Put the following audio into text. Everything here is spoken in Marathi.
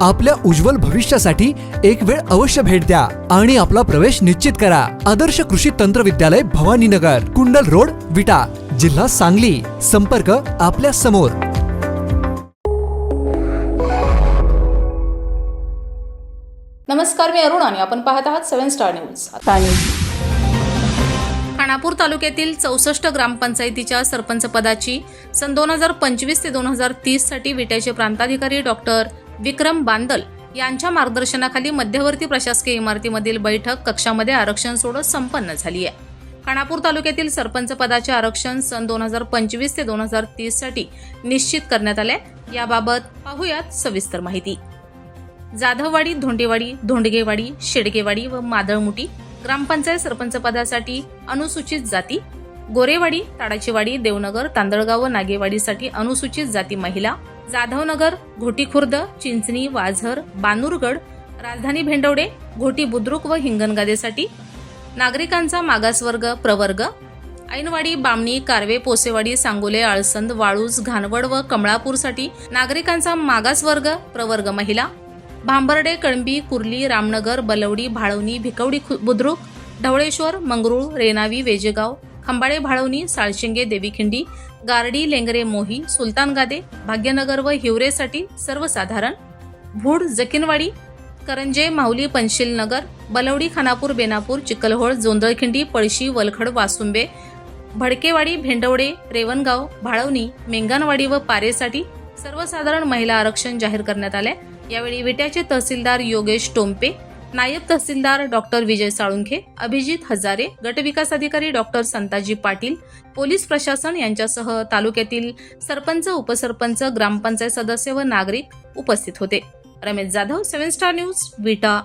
आपल्या उज्ज्वल भविष्यासाठी एक वेळ अवश्य भेट द्या आणि आपला प्रवेश निश्चित करा. आदर्श कृषी तंत्र विद्यालय भवानीनगर कुंडल रोड विटा जिल्हा सांगली. संपर्क आपल्यासमोर. नमस्कार मी अरुण आणि आपण पाहत आहात सेव्हन स्टार न्यूज. खानापूर तालुक्यातील चौसष्ट ग्रामपंचायतीच्या सरपंच पदाची सन दोन हजार पंचवीस ते दोन हजार तीससाठी विट्याचे प्रांताधिकारी डॉक्टर विक्रम बांदल यांच्या मार्गदर्शनाखाली मध्यवर्ती प्रशासकीय इमारतीमधील बैठक कक्षामध्ये आरक्षण सोडत संपन्न झाली आहे. खानापूर तालुक्यातील सरपंच पदाचे आरक्षण सन दोन हजार पंचवीस ते दोन हजार तीससाठी निश्चित करण्यात आले याबाबत पाहूयात सविस्तर माहिती. जाधववाडी धोंडेवाडी धोंडगेवाडी शेडगेवाडी व मादळमुटी ग्रामपंचायत सरपंच पदासाठी अनुसूचित जाती गोरेवाडी ताडाचीवाडी देवनगर तांदळगाव व नागेवाडीसाठी अनुसूचित जाती महिला जाधवनगर घोटी खुर्द चिंचणी वाझर बानूरगड राजधानी भेंडवडे घोटी बुद्रुक व हिंगणगादेसाठी नागरिकांचा मागासवर्ग प्रवर्ग ऐनवाडी बामणी कारवे पोसेवाडी सांगोले आळसंद वाळूज घाणवड व कमळापूरसाठी नागरिकांचा मागासवर्ग प्रवर्ग महिला भांबर्डे कळंबी कुर्ली रामनगर बलवडी भाळवणी भिकवडी खु- बुद्रुक ढवळेश्वर मंगरुळ रेणावी वेजेगाव खंबाळे भाळवणी साळशिंगे देवीखिंडी गारडी लेंगरे मोही सुलतानगादे भाग्यनगर व हिवरेसाठी सर्वसाधारण. भूड जकिनवाडी करंजे माहुली पंशील नगर बलवडी खानापूर बेनापूर चिखलहोळ जोंदळखिंडी पळशी वलखड वासुंबे भडकेवाडी भेंडवडे रेवणगाव भाळवणी मेंगानवाडी व पारेसाठी सर्वसाधारण महिला आरक्षण जाहीर करण्यात आले यावेळी विट्याचे तहसीलदार योगेश टोंपे नायब तहसीलदार डॉक्टर विजय साळुंखे अभिजित हजारे गटविकास अधिकारी डॉक्टर संताजी पाटील पोलीस प्रशासन यांच्यासह तालुक्यातील सरपंच उपसरपंच ग्रामपंचायत सदस्य व नागरिक उपस्थित होते. Ramesh Jadhav seven star news Vita.